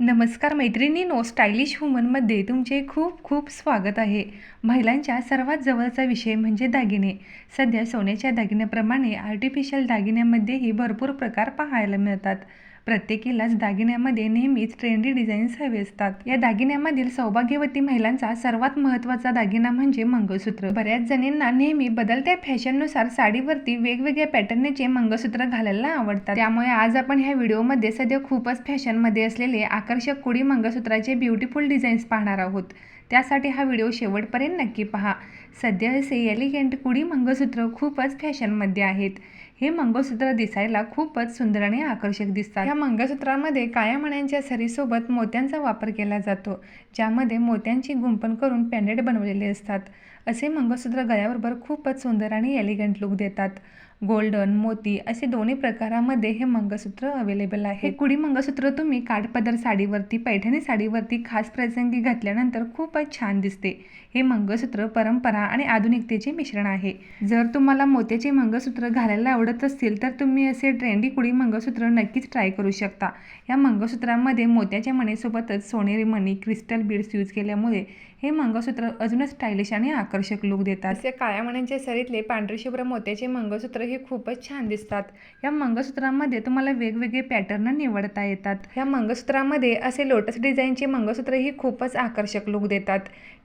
नमस्कार मैत्रिणींनो स्टायलिश वुमनमध्ये तुमचे खूप खूप स्वागत आहे. महिलांच्या सर्वात जवळचा विषय म्हणजे दागिने. सध्या सोन्याच्या दागिन्याप्रमाणे आर्टिफिशियल दागिन्यामध्येही भरपूर प्रकार पाहायला मिळतात. प्रत्येकीलाच दागिन्यामध्ये नेहमीच ट्रेंडी डिझाईन्स हवे असतात. या दागिन्यामधील सौभाग्यवती महिलांचा सर्वात महत्त्वाचा दागिना म्हणजे मंगळसूत्र. बऱ्याच जणींना नेहमी बदलत्या फॅशननुसार साडीवरती वेगवेगळ्या पॅटर्नचे मंगळसूत्र घालायला आवडतात. त्यामुळे आज आपण ह्या व्हिडिओमध्ये सध्या खूपच फॅशनमध्ये असलेले आकर्षक कुडी मंगळसूत्राचे ब्युटिफुल डिझाईन्स पाहणार आहोत. त्यासाठी हा व्हिडिओ शेवटपर्यंत नक्की पहा. सध्या असे एलिगंट कुडी मंगळसूत्र खूपच फॅशनमध्ये आहेत. हे मंगळसूत्र दिसायला खूपच सुंदर आणि आकर्षक दिसतात. या मंगळसूत्रामध्ये काळ्या मण्यांच्या सरीसोबत मोत्यांचा वापर केला जातो ज्यामध्ये मोत्यांची गुंपण करून पॅन्डेट बनवलेले असतात. असे मंगळसूत्र गळ्याबरोबर खूपच सुंदर आणि एलिगंट लुक देतात. गोल्डन मोती असे दोन्ही प्रकारामध्ये हे मंगळसूत्र अवेलेबल आहे. कुडी मंगळसूत्र तुम्ही काठपदर साडीवरती पैठणी साडीवरती खास प्रसंगी घातल्यानंतर खूपच छान दिसते. हे मंगळसूत्र परंपरा आणि आधुनिकतेचे मिश्रण आहे. जर तुम्हाला मोत्याचे मंगळसूत्र घालायला आवडत असतील तर तुम्ही असे ट्रेंडी कुडी मंगळसूत्र नक्कीच ट्राय करू शकता. या मंगळसूत्रामध्ये मोत्याच्या मणीसोबतच सोनेरी मणी क्रिस्टल बीड्स यूज केल्यामुळे हे मंगळसूत्र अजूनच स्टायलिश आणि आकर्षक लुक देतात. असे काळ्या मण्यांच्या सरीतले पांढरे शुभ्र मोत्याचे मंगळसूत्र हे खूपच छान दिसतात. या मंगळसूत्रामध्ये तुम्हाला वेगवेगळे पॅटर्न निवडता येतात. या मंगळसूत्रामध्ये असे लोटस डिझाईनचे मंगळसूत्र ही खूपच आकर्षक लुक देतात.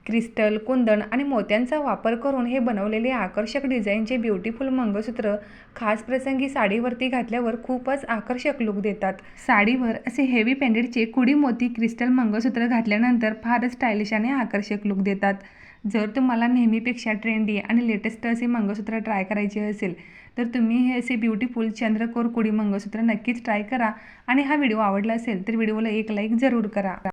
क्रिस्टल कुंदन आणि मोत्यांचा वापर करून हे बनवलेले आकर्षक डिझाईनचे ब्युटिफुल मंगळसूत्र खास प्रसंगी साडीवरती घातल्यावर खूपच आकर्षक लुक देतात. साडीवर असे हेवी पेंडेडचे कुडी मोती क्रिस्टल मंगळसूत्र घातल्यानंतर फारच स्टायलिश आणि आकर्षक लुक देतात. जर तुम्हाला नेहमीपेक्षा ट्रेंडी आणि लेटेस्ट असे मंगळसूत्र ट्राय करायचे असेल तर तुम्ही हे असे ब्युटिफुल चंद्रकोर कुडी मंगळसूत्र नक्कीच ट्राय करा. आणि हा व्हिडिओ आवडला असेल तर व्हिडिओला एक लाईक जरूर करा.